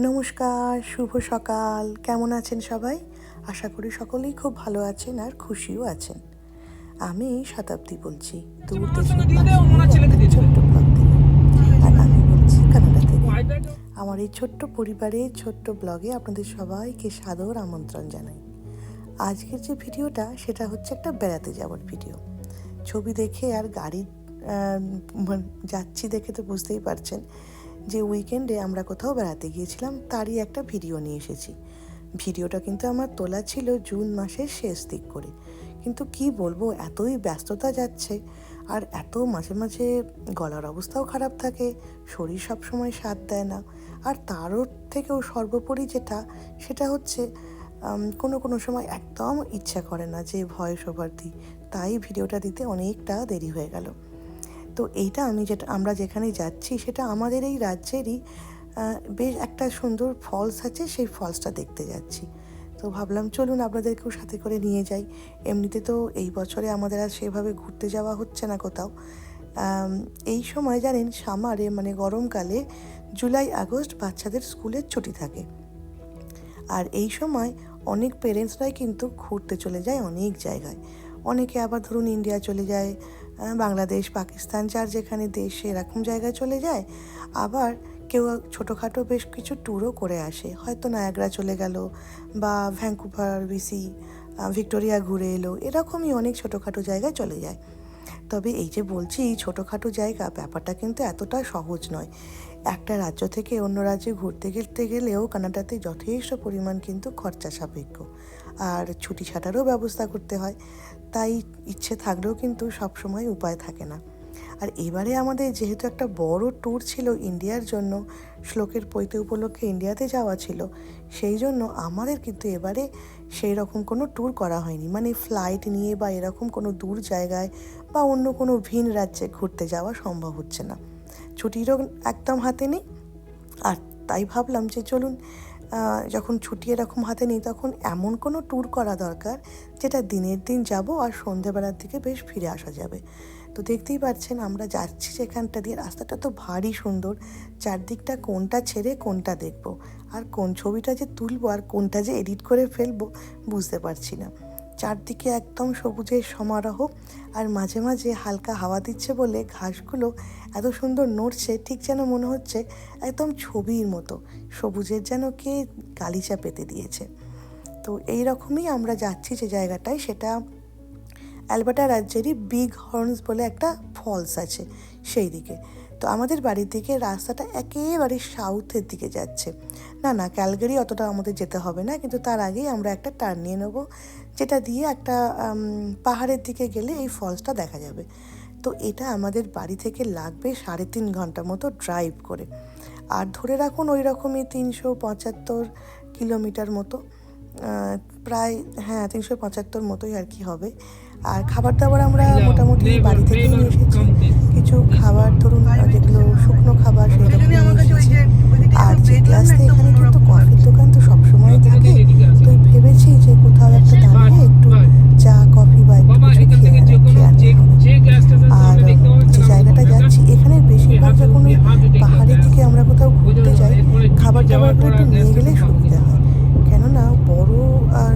নমস্কার শুভ সকাল। কেমন আছেন সবাই? আশা করি সকলেই খুব ভালো আছেন আর খুশিও আছেন। আমি শতাব্দী বলছি। দূর দেশের ছোট্ট ব্লগ থেকে আর আমি বলছি কানাডা থেকে। আমার এই ছোট্ট পরিবারের ছোট্ট ব্লগে আপনাদের সবাইকে সাদর আমন্ত্রণ জানাই। আজকের যে ভিডিওটা সেটা হচ্ছে একটা বেড়াতে যাওয়ার ভিডিও। ছবি দেখে আর গাড়ি মানে যাচ্ছি দেখে তো বুঝতেই পারছেন। যে উইকেন্ডে আমরা কোথাও বেড়াতে গিয়েছিলাম, তারই একটা ভিডিও নিয়ে এসেছি। ভিডিওটা কিন্তু আমার তোলা ছিল জুন মাসের শেষ দিক করে। কিন্তু কি বলব, এতই ব্যস্ততা যাচ্ছে আর এত মাঝে মাঝে গলার অবস্থাও খারাপ থাকে, শরীর সবসময় সাথ দেয় না। আর তারও থেকেও সর্বোপরি যেটা, সেটা হচ্ছে কোনো কোনো সময় একদম ইচ্ছা করে না যে ভয়েস ওভার দিই তাই ভিডিওটা দিতে অনেকটা দেরি হয়ে গেল। তো এইটা আমি যেটা, আমরা যেখানে যাচ্ছি, সেটা আমাদের এই রাজ্যেরই বেশ একটা সুন্দর ফলস আছে, সেই ফলসটা দেখতে যাচ্ছি। তো ভাবলাম চলুন আপনাদেরকেও সাথে করে নিয়ে যাই। এমনিতে তো এই বছরে আমাদের আর সেভাবে ঘুরতে যাওয়া হচ্ছে না কোথাও। এই সময় জানেন, সামারে মানে গরমকালে জুলাই, আগস্ট বাচ্চাদের স্কুলের ছুটি থাকে। আর এই সময় অনেক পেরেন্টসরাই কিন্তু ঘুরতে চলে যায় অনেক জায়গায়। অনেকে আবার ধরুন ইন্ডিয়া চলে যায় বাংলাদেশ, পাকিস্তান, যার যেখানে দেশ এরকম জায়গায় চলে যায়, আবার কেউ ছোটোখাটো বেশ কিছু ট্যুরও করে আসে। হয়তো নায়াগ্রা চলে গেল বা ভ্যাঙ্কুভার বিসি ভিক্টোরিয়া ঘুরে এলো, এরকমই অনেক ছোটোখাটো জায়গায় চলে যায়। তবে এই যে বলছি, ছোটোখাটো জায়গা, ব্যাপারটা কিন্তু এতটা সহজ নয়। একটা রাজ্য থেকে অন্য রাজ্যে ঘুরতে গেলতে গেলেও কানাডাতে যথেষ্ট পরিমাণ কিন্তু খরচা সাপেক্ষ। আর ছুটি ছাটারও ব্যবস্থা করতে হয়। তাই ইচ্ছে থাকলেও কিন্তু সব সময় উপায় থাকে না। আর এবারে আমাদের যেহেতু একটা বড় ট্যুর ছিল ইন্ডিয়ার জন্য, শ্লোকের পৈতে উপলক্ষে ইন্ডিয়াতে যাওয়া ছিল, সেই জন্য আমাদের কিন্তু এবারে সেই রকম কোনো ট্যুর করা হয়নি। মানে ফ্লাইট নিয়ে বা এরকম কোনো দূর জায়গায় বা অন্য কোনো ভিন রাজ্যে ঘুরতে যাওয়া সম্ভব হচ্ছে না। ছুটিরও একদম হাতে নেই। আর তাই ভাবলাম যে চলুন যখন ছুটি এরকম হাতে নেই, তখন এমন কোনো ট্যুর করা দরকার যেটা দিনের দিন যাব আর সন্ধেবেলার দিকে বেশ ফিরে আসা যাবে। তো দেখতেই পাচ্ছেন আমরা যাচ্ছি যেখানটা দিয়ে। রাস্তাটা তো ভারী সুন্দর। চারদিকটা কোনটা ছেড়ে কোনটা দেখব? আর কোন ছবিটা যে তুলবো আর কোনটা যে এডিট করে ফেলব বুঝতে পারছি না। চারদিকে একদম সবুজের সমারোহ আর মাঝে মাঝে হালকা হাওয়া দিচ্ছে বলে ঘাসগুলো এত সুন্দর নড়ছে, ঠিক যেন মনে হচ্ছে একদম ছবির মতো। সবুজের যেন কে গালিচা পেতে দিয়েছে। তো এই রকমই আমরা যাচ্ছি যে জায়গাটায়, সেটা অ্যালবার্টা রাজ্যেরই বিগ হর্নস বলে একটা ফলস আছে সেই দিকে তো আমাদের বাড়ির দিকে রাস্তাটা একেবারে সাউথের দিকে যাচ্ছে। না না, ক্যালগারি অতটা আমাদের যেতে হবে না, কিন্তু তার আগেই আমরা একটা টার্ন নিয়ে নেব। যেটা দিয়ে একটা পাহাড়ের দিকে গেলে এই ফলসটা দেখা যাবে। তো এটা আমাদের বাড়ি থেকে লাগবে সাড়ে তিন ঘণ্টা মতো ড্রাইভ করে। আর ধরে রাখুন ওই রকমই তিনশো পঁচাত্তর কিলোমিটার মতো প্রায় হ্যাঁ তিনশো পঁচাত্তর মতোই আর কি হবে। আর খাবার দাবার আমরা মোটামুটি বাড়ি থেকেই নিয়ে এসেছি। কিছু খাবার ধরুন যেগুলো শুকনো খাবার সেগুলো নিয়ে এসেছি। আর যেতে আসতে এখানে কিন্তু কফির দোকান তো সবসময় থাকে। ভেবেছি যে কোথাও একটা দাঁড়িয়ে একটু চা কফি বা একটু কিছু খেয়ে আর যে জায়গাটা যাচ্ছি এখানে বেশিরভাগ যখন ওই পাহাড়ের দিকে আমরা কোথাও ঘুরতে যাই খাবার দাবারগুলো একটু নিয়ে গেলেই সুবিধা হয়। কেননা বড় আর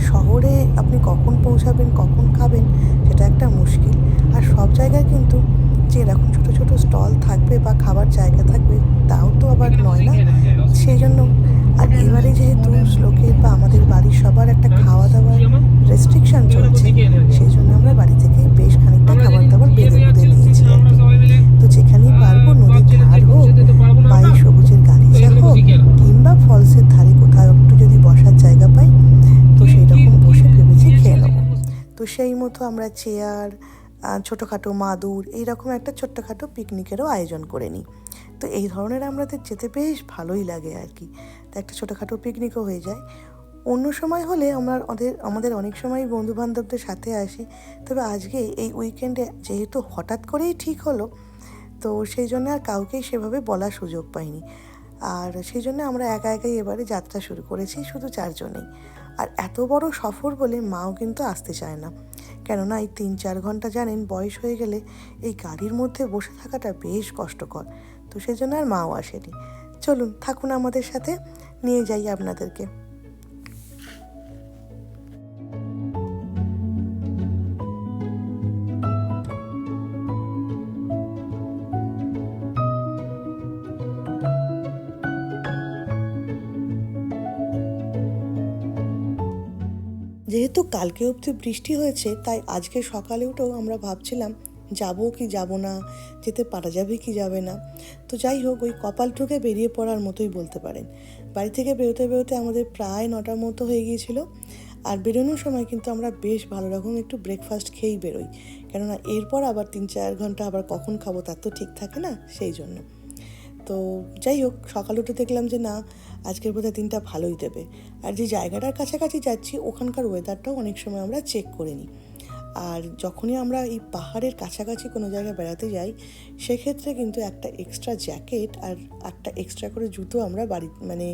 শহরে আপনি কখন পৌঁছাবেন কখন খাবেন সেটা একটা মুশকিল। আর সব জায়গায় কিন্তু যে এরকম ছোটো ছোটো স্টল থাকবে বা খাবার জায়গা থাকবে তাও তো আবার নয় না? সেই জন্য আর এবারে যেহেতু লোকের বা আমাদের বাড়ির সবার একটা খাওয়া দাওয়ার রেস্ট্রিকশন চলছে সেই জন্য আমরা বাড়ি থেকে বেশ খানিকটা খাবার দাবার বেঁধে বুঁধে নিয়েছি আর কি। তো যেখানেই পারব নদীর ধার হোক বা এই সবুজের গালিচা হোক, কিংবা ফলসের ধারে কোথাও একটু যদি বসার জায়গা পাই, তো সেই রকম বসে ভেবেছি খেয়ে নেব তো সেই মতো আমরা চেয়ার ছোটোখাটো মাদুর, এইরকম একটা ছোট্টখাটো পিকনিকেরও আয়োজন করে নিই তো এই ধরনের আমাদের যেতে বেশ ভালোই লাগে আর কি। তা একটা ছোটোখাটো পিকনিকও হয়ে যায়। অন্য সময় হলে আমরা আমাদের আমাদের অনেক সময় বন্ধু বান্ধবদের সাথে আসি। তবে আজকে এই উইকেন্ডে যেহেতু হঠাৎ করেই ঠিক হলো, তো সেই জন্য আর কাউকেই সেভাবে বলার সুযোগ পাইনি। আর সেই জন্য আমরা একা একাই এবারে যাত্রা শুরু করেছি, শুধু চারজনেই। আর এত বড় সফর বলে মাও কিন্তু আসতে চায় না। কেননা এই তিন চার ঘণ্টা জানেন বয়স হয়ে গেলে এই গাড়ির মধ্যে বসে থাকাটা বেশ কষ্টকর। তো সেই জন্য আর মাও আসেনি। চলুন, থাকুন আমাদের সাথে, নিয়ে যাই আপনাদেরকে। যেহেতু কালকে অবধি বৃষ্টি হয়েছে, তাই আজকে সকালে উঠেও আমরা ভাবছিলাম যাব কি যাব না, যেতে পারা যাবে কি যাবে না। তো যাই হোক, ওই কপাল ঠুকে বেরিয়ে পড়ার মতোই বলতে পারেন। বাড়ি থেকে বেরোতে বেরোতে আমাদের প্রায় নটার মতো হয়ে গিয়েছিল। আর বেরোনোর সময় কিন্তু আমরা বেশ ভালো রকম একটু ব্রেকফাস্ট খেয়েই বেরোই। কেননা এরপর আবার তিন চার ঘণ্টা আবার কখন খাব তার তো ঠিক থাকে না, সেই জন্য। তো যাই হোক, সকাল উঠে দেখলাম যে না, আজকের বোধহয় দিনটা ভালোই দেবে। আর যে জায়গাটার কাছাকাছি যাচ্ছি, ওখানকার ওয়েদারটাও অনেক সময় আমরা চেক করে নিই। আর যখনই আমরা এই পাহাড়ের কাছাকাছি কোনো জায়গায় বেড়াতে যাই সেক্ষেত্রে কিন্তু একটা এক্সট্রা জ্যাকেট আর একটা এক্সট্রা করে জুতো আমরা বাড়ি মানে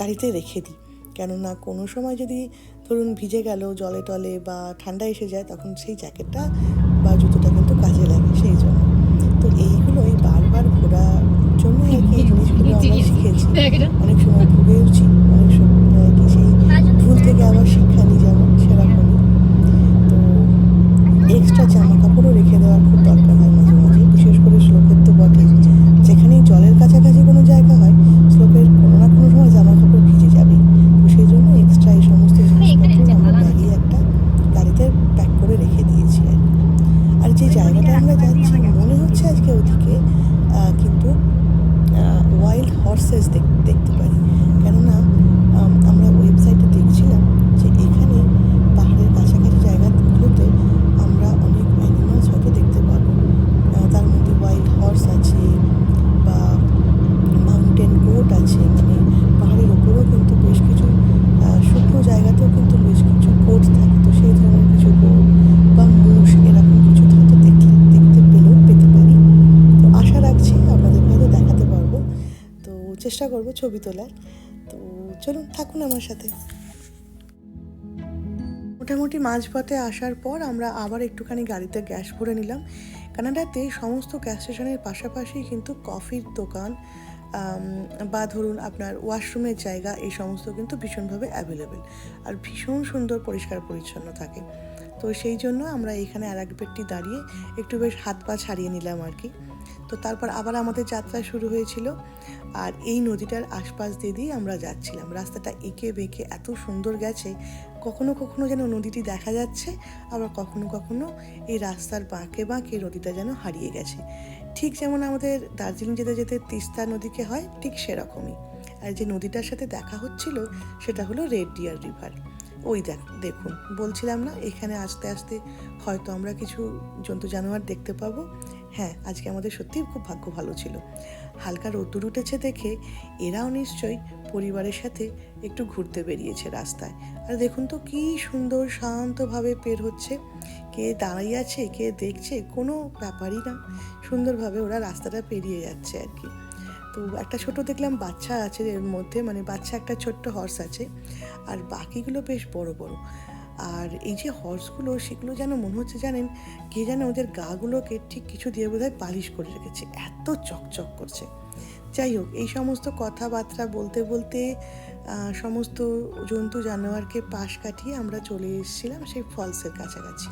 গাড়িতে রেখে দিই। কেননা কোনো সময় যদি ধরুন ভিজে গেল জলে টলে বা ঠান্ডা এসে যায় তখন সেই জ্যাকেটটা বা জুতোটা কিন্তু কাজে লাগে সেই জন্য। তো এইগুলোই বারবার ঘোরার জন্য আর কি এই জিনিসগুলো আমরা শিখেছি। অনেক সময় ভুগেওছি অনেক সময় আর কি সেই ভুল থেকে আবার শিক্ষা নিই যেমন সেরকমই তো এক্সট্রা জামা কাপড়ও রেখে দেওয়ার খুব দরকার হয় মাঝে মাঝে বিশেষ করে শ্লোকের তো বটেই যেখানেই জলের কাছাকাছি কোনো জায়গা হয় শ্লোকের কোনো না কোনো সময় জামা কাপড় ভিজে যাবে তো সেই জন্য এক্সট্রা এই সমস্ত জিনিসপত্র আমরা ব্যাগে একটা গাড়িতে প্যাক করে রেখে দিয়েছি আর কি। আর যে জায়গাটা আমরা যাচ্ছি মনে হচ্ছে আজকে ওদিকে আহ, কিন্তু ওয়াইল্ড হর্সেস দেখতে পারি কেননা আম, আমরা ওয়েবসাইটে দেখছিলাম যে এখানে পাহাড়ের কাছাকাছি জায়গাগুলোতে আমরা অনেক অ্যানিমালস হয়তো দেখতে পাবো আহ, তার মধ্যে ওয়াইল্ড হর্স আছে বা মাউন্টেন গোট আছে মানে পাহাড়ের ওপরেও কিন্তু বেশ কিছু আহ, শুকনো জায়গাতেও কিন্তু বেশ কিছু গোট থাকে তো সেই ধরনের কিছু গোট বা মুষ এরকম কিছু হয়তো দেখলে দেখতে পেলেও পেতে পারি তো আশা রাখছি আপনাদেরকে হয়তো দেখাতে পারব তো চেষ্টা করব ছবি তোলার। তো চলুন, থাকুন আমার সাথে। মোটামুটি মাঝপথে আসার পর আমরা আবার একটুখানি গাড়িতে গ্যাস ভরে নিলাম। কানাডাতে সমস্ত গ্যাস স্টেশনের পাশাপাশি কিন্তু কফির দোকান বা ধরুন আপনার ওয়াশরুমের জায়গা, এই সমস্ত কিন্তু ভীষণভাবে অ্যাভেলেবেল আর ভীষণ সুন্দর, পরিষ্কার, পরিচ্ছন্ন থাকে। তো সেই জন্য আমরা এখানে আর এক ব্যক্তি দাঁড়িয়ে একটু বেশ হাত পা ছাড়িয়ে নিলাম আর কি। তো তারপর আবার আমাদের যাত্রা শুরু হয়েছিল। আর এই নদীটার আশপাশ দিয়ে দিয়েই আমরা যাচ্ছিলাম। রাস্তাটা এঁকে বেঁকে এত সুন্দর গেছে, কখনো কখনো যেন নদীটি দেখা যাচ্ছে, আবার কখনো কখনো এই রাস্তার বাঁকে বাঁকে নদীটা যেন হারিয়ে গেছে। ঠিক যেমন আমাদের দার্জিলিং যেতে যেতে তিস্তা নদীকে হয়, ঠিক সেরকমই। আর যে নদীটার সাথে দেখা হচ্ছিল, সেটা হলো রেড ডিয়ার রিভার ওই দেখ, দেখুন, বলছিলাম না, এখানে আস্তে আস্তে হয়তো আমরা কিছু জন্তু জানোয়ার দেখতে পাবো। হ্যাঁ আজকে আমাদের সত্যিই খুব ভাগ্য ভালো ছিল। হালকা রোদ্দুর উঠেছে দেখে এরাও নিশ্চয়ই পরিবারের সাথে একটু ঘুরতে বেরিয়েছে রাস্তায়। আর দেখুন তো কি সুন্দর শান্তভাবে পের হচ্ছে। কে দাঁড়িয়ে আছে, কে দেখছে, কোনো ব্যাপারই না। সুন্দরভাবে ওরা রাস্তাটা পেরিয়ে যাচ্ছে আর কি। তো একটা ছোট দেখলাম বাচ্চা আছে এর মধ্যে মানে বাচ্চা একটা ছোট্ট হর্স আছে। আর বাকিগুলো বেশ বড় বড়। আর এই যে হর্সগুলো সেগুলো যেন মনে হচ্ছে জানেন, কে যেন ওদের গাগুলোকে ঠিক কিছু দিয়ে বোধহয় পালিশ করে রেখেছে। এত চকচক করছে। যাই হোক, এই সমস্ত কথাবার্তা বলতে বলতে সমস্ত জন্তু জানোয়ারকে পাশ কাটিয়ে আমরা চলে এসেছিলাম সেই ফলসের কাছাকাছি।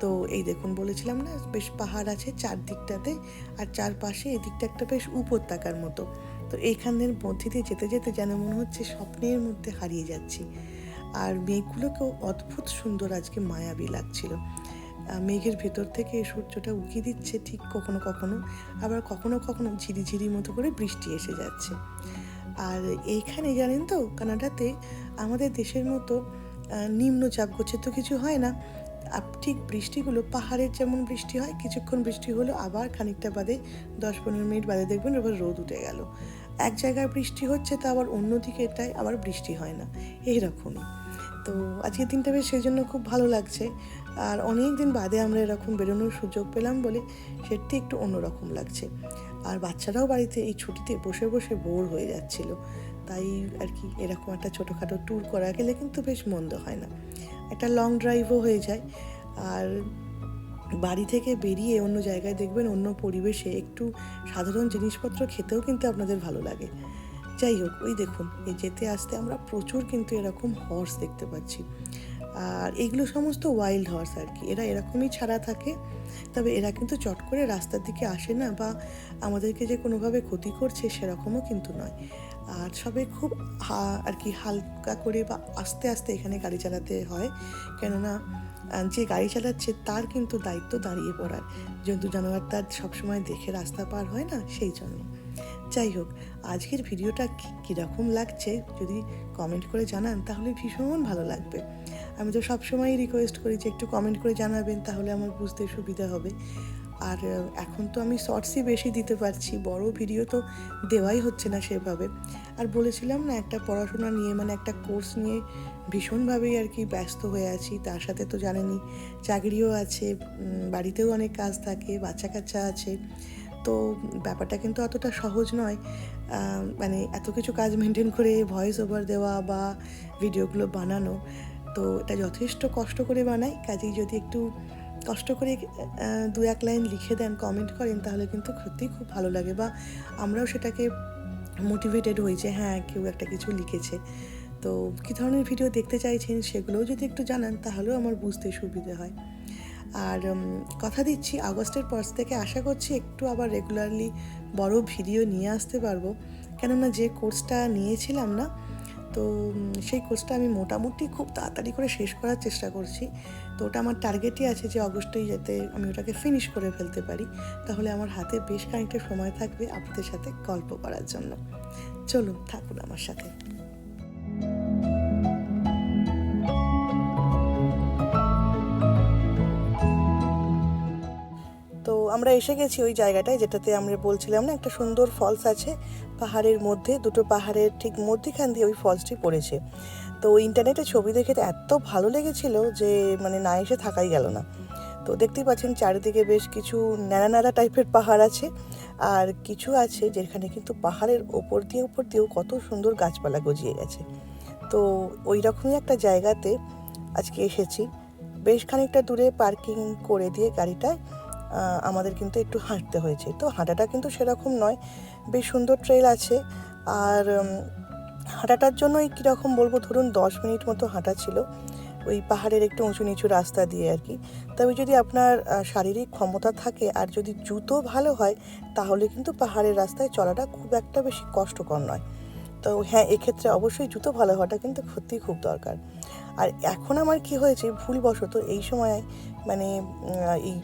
তো এই দেখুন, বলেছিলাম না, বেশ পাহাড় আছে চারদিকটাতে আর চারপাশে এদিকটা একটা বেশ উপত্যকার মতো। তো এইখানের মধ্যে দিয়ে যেতে যেতে যেন মনে হচ্ছে স্বপ্নের মধ্যে হারিয়ে যাচ্ছি। আর মেঘগুলোকেও অদ্ভুত সুন্দর আজকে মায়াবী লাগছিল। মেঘের ভেতর থেকে সূর্যটা উকি দিচ্ছে ঠিক কখনো কখনো, আবার কখনো কখনো ঝিরিঝিরি মতো করে বৃষ্টি এসে যাচ্ছে। আর এইখানে জানেন তো কানাডাতে আমাদের দেশের মতো নিম্নচাপ গচ্ছিত কিছু হয় না। ঠিক বৃষ্টিগুলো, পাহাড়ের যেমন বৃষ্টি হয়, কিছুক্ষণ বৃষ্টি হলো আবার খানিকটা বাদে দশ পনেরো মিনিট বাদে দেখবেন এবার রোদ উঠে গেল। এক জায়গায় বৃষ্টি হচ্ছে তা আবার অন্যদিকে এটাই, আবার বৃষ্টি হয় না। এইরকমই তো আজকের দিনটা বেশ সেই জন্য খুব ভালো লাগছে। আর অনেক দিন বাদে আমরা এরকম বেরোনোর সুযোগ পেলাম বলে সেটি একটু অন্যরকম লাগছে। আর বাচ্চারাও বাড়িতে এই ছুটিতে বসে বসে বোর হয়ে যাচ্ছিল। তাই আর কি এরকম একটা ছোটোখাটো ট্যুর করা গেলে কিন্তু বেশ মন্দ হয় না। একটা লং ড্রাইভও হয়ে যায়। আর বাড়ি থেকে বেরিয়ে অন্য জায়গায় দেখবেন অন্য পরিবেশে একটু সাধারণ জিনিসপত্র খেতেও কিন্তু আপনাদের ভালো লাগে। যাই হোক, ওই দেখুন, এই যেতে আসতে আমরা প্রচুর কিন্তু এরকম হর্স দেখতে পাচ্ছি। আর এগুলো সমস্ত ওয়াইল্ড হর্স আর কি, এরা এরকমই ছাড়া থাকে। তবে এরা কিন্তু চট করে রাস্তার দিকে আসে না বা আমাদেরকে যে কোনোভাবে ক্ষতি করছে সেরকমও কিন্তু নয়। আর সবে খুব আর কি হালকা করে বা আস্তে আস্তে এখানে গাড়ি চালাতে হয়। কেননা যে গাড়ি চালাচ্ছে তার কিন্তু দায়িত্ব দাঁড়িয়ে পড়ার। জন্তু জানোয়ার তার সবসময় দেখে রাস্তা পার হয় না, সেই জন্য। যাই হোক, আজকের ভিডিওটা কীরকম লাগছে যদি কমেন্ট করে জানান, তাহলে ভীষণ ভালো লাগবে। আমি তো সবসময়ই রিকোয়েস্ট করি যে একটু কমেন্ট করে জানাবেন, তাহলে আমার বুঝতে সুবিধা হবে। আর এখন তো আমি শর্টসই বেশি দিতে পারছি, বড় ভিডিও তো দেওয়াই হচ্ছে না সেভাবে। আর বলেছিলাম না, একটা পড়াশোনা নিয়ে মানে একটা কোর্স নিয়ে ভীষণভাবেই আর কি ব্যস্ত হয়ে আছি, তার সাথে তো জানেনই, চাকরিও আছে বাড়িতেও অনেক কাজ থাকে বাচ্চা কাচ্চা আছে। তো ব্যাপারটা কিন্তু অতটা সহজ নয়। মানে এত কিছু কাজ মেনটেন করে ভয়েস ওভার দেওয়া বা ভিডিওগুলো বানানো, তো এটা যথেষ্ট কষ্ট করে বানাই। কাজেই যদি একটু কষ্ট করে দু এক লাইন লিখে দেন কমেন্ট করেন, তাহলে কিন্তু সত্যিই খুব ভালো লাগে বা আমরাও সেটাকে মোটিভেটেড হই যে হ্যাঁ কেউ একটা কিছু লিখেছে। তো কী ধরনের ভিডিও দেখতে চাইছেন সেগুলোও যদি একটু জানান, তাহলেও আমার বুঝতে সুবিধে হয়। আর কথা দিচ্ছি, আগস্টের পর থেকে আশা করছি একটু আবার রেগুলারলি বড় ভিডিও নিয়ে আসতে পারব। কেননা যে কোর্সটা নিয়েছিলাম না, তো সেই কোর্সটা আমি মোটামুটি খুব তাড়াতাড়ি করে শেষ করার চেষ্টা করছি। তো ওটা আমার টার্গেটই আছে যে অগস্টেই যাতে আমি ওটাকে ফিনিশ করে ফেলতে পারি। তাহলে আমার হাতে বেশ খানিকটা সময় থাকবে আপনাদের সাথে গল্প করার জন্য। চলুন, থাকুন আমার সাথে। আমরা এসে গেছি ওই জায়গাটায়, যেটাতে আমরা বলছিলাম না, একটা সুন্দর ফলস আছে। পাহাড়ের মধ্যে, দুটো পাহাড়ের ঠিক মধ্যিখান দিয়ে ওই ফলসটি পড়েছে। তো ইন্টারনেটে ছবি দেখে এত ভালো লেগেছিল যে মানে না এসে থাকাই গেল না। তো দেখতেই পাচ্ছেন চারিদিকে বেশ কিছু ন্যাড়া ন্যাড়া টাইপের পাহাড় আছে। আর কিছু আছে যেখানে কিন্তু পাহাড়ের ওপর দিয়ে উপর দিয়েও কত সুন্দর গাছপালা গজিয়ে গেছে। তো ওই রকমই একটা জায়গাতে আজকে এসেছি। বেশ খানিকটা দূরে পার্কিং করে দিয়ে গাড়িটায় আমাদের কিন্তু একটু হাঁটতে হয়েছে। তো হাঁটাটা কিন্তু সেরকম নয়, বেশ সুন্দর ট্রেল আছে। আর হাঁটাটার জন্য এই কীরকম বলব, ধরুন দশ মিনিট মতো হাঁটা ছিল। ওই পাহাড়ের একটু উঁচু নিচু রাস্তা দিয়ে আর কি। তবে যদি আপনার শারীরিক ক্ষমতা থাকে আর যদি জুতো ভালো হয়, তাহলে কিন্তু পাহাড়ের রাস্তায় চলাটা খুব একটা বেশি কষ্টকর নয়। তো হ্যাঁ এক্ষেত্রে অবশ্যই জুতো ভালো হওয়াটা কিন্তু সত্যিই খুব দরকার। আর এখন আমার কি হয়েছে, ভুলবশত এই সময় মানে এই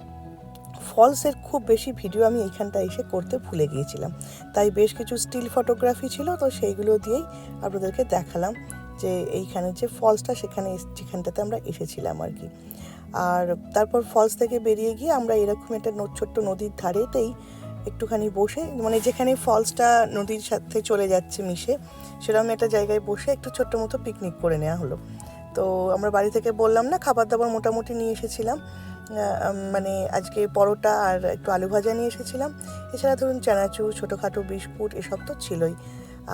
ফলসের খুব বেশি ভিডিও আমি এইখানটা এসে করতে ভুলে গিয়েছিলাম। তাই বেশ কিছু স্টিল ফটোগ্রাফি ছিল, তো সেইগুলো দিয়েই আপনাদেরকে দেখালাম যে এইখানে যে ফলসটা সেখানে যেখানটাতে আমরা এসেছিলাম আর কি। আর তারপর ফলস থেকে বেরিয়ে গিয়ে আমরা এরকম একটা ছোট্ট নদীর ধারেতেই একটুখানি বসে মানে যেখানে ফলসটা নদীর সাথে চলে যাচ্ছে, মিশে, সেরকম একটা জায়গায় বসে একটু ছোট্ট মতো পিকনিক করে নেওয়া হলো। তো আমরা বাড়ি থেকে বললাম, না, খাবার দাবার মোটামুটি নিয়ে এসেছিলাম। মানে আজকে পরোটা আর একটু আলু ভাজা নিয়ে এসেছিলাম। এছাড়া ধরুন চানাচুর, ছোটোখাটো বিস্কুট, এসব তো ছিলই।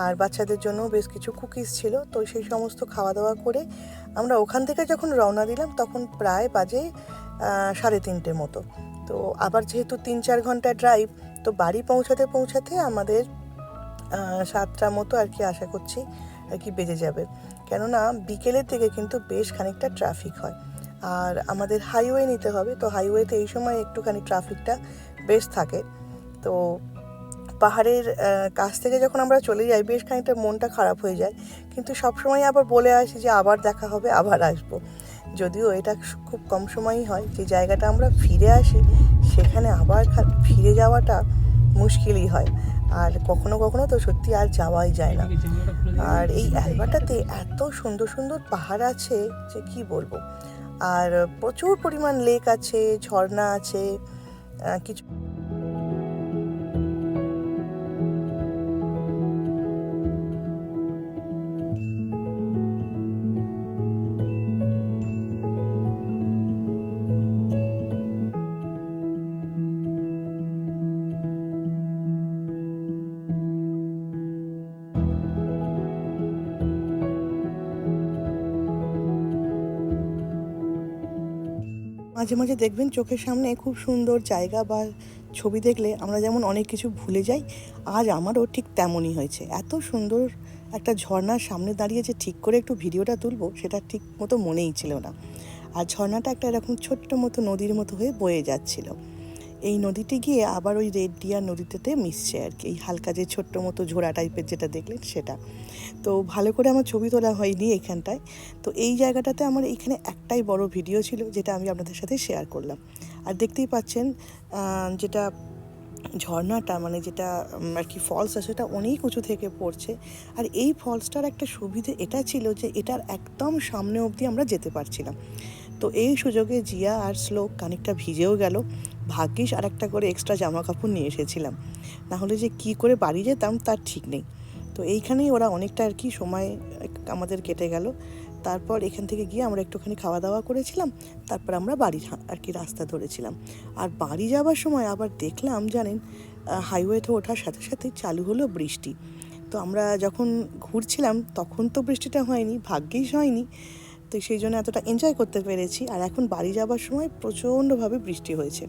আর বাচ্চাদের জন্য বেশ কিছু কুকিজ ছিল। তো সেই সমস্ত খাওয়া দাওয়া করে আমরা ওখান থেকে যখন রওনা দিলাম, তখন প্রায় বাজে সাড়ে তিনটে মতো। তো আবার যেহেতু তিন চার ঘণ্টা ড্রাইভ তো বাড়ি পৌঁছাতে পৌঁছাতে আমাদের সাতটা মতো আর কি আশা করছি আর কি বেজে যাবে। কেননা বিকেলের দিকে কিন্তু বেশ খানিকটা ট্রাফিক হয়। আর আমাদের হাইওয়ে নিতে হবে। তো হাইওয়েতে এই সময় একটুখানি ট্রাফিকটা বেশ থাকে। তো পাহাড়ের কাছ থেকে যখন আমরা চলে যাই, বেশ খানিকটা মনটা খারাপ হয়ে যায়। কিন্তু সবসময় আবার বলে আসি যে, আবার দেখা হবে, আবার আসব। যদিও এটা খুব কম সময়ই হয়। যে জায়গাটা আমরা ফিরে আসি, সেখানে আবার ফিরে যাওয়াটা মুশকিলই হয়। আর কখনো কখনো তো সত্যি আর যাওয়াই যায় না। আর এই অ্যালবাটাতে এত সুন্দর সুন্দর পাহাড় আছে যে কি বলব? আর প্রচুর পরিমাণ লেক আছে ঝর্ণা আছে কিছু মাঝে মাঝে দেখবেন চোখের সামনে খুব সুন্দর জায়গা বা ছবি দেখলে আমরা যেমন অনেক কিছু ভুলে যাই, আজ আমারও ঠিক তেমনই হয়েছে। এত সুন্দর একটা ঝর্ণার সামনে দাঁড়িয়ে যে ঠিক করে একটু ভিডিওটা তুলবো, সেটা ঠিক মতো মনেই ছিল না। আর ঝর্ণাটা একটা এরকম ছোট্ট মতো নদীর মতো হয়ে বয়ে যাচ্ছিল। এই নদীটি গিয়ে আবার ওই রেড ডিয়ার নদীতে মিশছে আর কি। এই হালকা যে ছোট্ট মতো ঝোড়া টাইপের যেটা দেখলেন সেটা। তো ভালো করে আমার ছবি তোলা হয়নি এখানটায়। তো এই জায়গাটাতে আমার এখানে একটাই বড় ভিডিও ছিল যেটা আমি আপনাদের সাথে শেয়ার করলাম। আর দেখতেই পাচ্ছেন যেটা ঝর্ণাটা মানে যেটা আর কি ফলস আছে, সেটা অনেক উঁচু থেকে পড়ছে। আর এই ফলসটার একটা সুবিধে এটা ছিল যে এটার একদম সামনে অবধি আমরা যেতে পারছিলাম। তো এই সুযোগে জিয়া আর শ্লোক খানিকটা ভিজেও গেল। ভাগ্যিস আর একটা করে এক্সট্রা জামা কাপড় নিয়ে এসেছিলাম। নাহলে যে কি করে বাড়ি যেতাম তার ঠিক নেই। তো এইখানেই ওরা অনেকটা আর কি সময় আমাদের কেটে গেল। তারপর এখান থেকে গিয়ে আমরা একটুখানি খাওয়া দাওয়া করেছিলাম। তারপর আমরা বাড়ি আর কি রাস্তা ধরেছিলাম। আর বাড়ি যাওয়ার সময় আবার দেখলাম, জানেন হাইওয়েতে ওঠার সাথে সাথে চালু হলো বৃষ্টি। তো আমরা যখন ঘুরছিলাম, তখন তো বৃষ্টিটা হয়নি, ভাগ্যিস হয়নি। তো সেই জন্য এতটা এনজয় করতে পেরেছি। আর এখন বাড়ি যাওয়ার সময় প্রচণ্ডভাবে বৃষ্টি হয়েছে।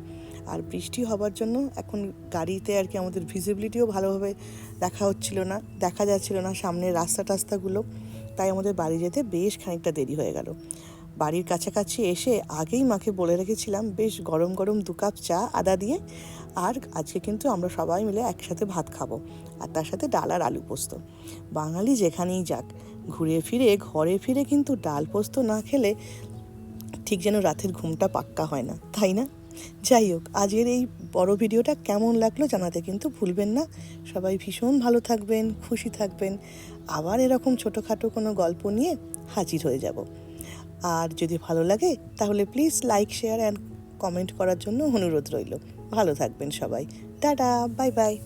আর বৃষ্টি হবার জন্য এখন গাড়িতে আর কি আমাদের ভিজিবিলিটিও ভালোভাবে দেখা হচ্ছিল না, দেখা যাচ্ছিল না সামনের রাস্তা টাস্তাগুলো। তাই আমাদের বাড়ি যেতে বেশ খানিকটা দেরি হয়ে গেল। বাড়ির কাছাকাছি এসে আগেই মাকে বলে রেখেছিলাম, বেশ গরম গরম দু কাপ চা, আদা দিয়ে। আর আজকে কিন্তু আমরা সবাই মিলে একসাথে ভাত খাব। আর তার সাথে ডাল আর আলু পোস্ত। বাঙালি যেখানেই যাক ঘুরে ফিরে, ঘরে ফিরে কিন্তু ডাল পোস্ত না খেলে ঠিক যেন রাতের ঘুমটা পাক্কা হয় না, তাই না? যাই হোক, আজকের এই বড় ভিডিওটা কেমন লাগল জানাতে কিন্তু ভুলবেন না। সবাই ভীষণ ভালো থাকবেন, খুশি থাকবেন। আবার এরকম ছোটোখাটো কোনো গল্প নিয়ে হাজির হয়ে যাব। আর যদি ভালো লাগে, তাহলে please like share and comment করার জন্য অনুরোধ রইল। ভালো থাকবেন সবাই। Tata bye bye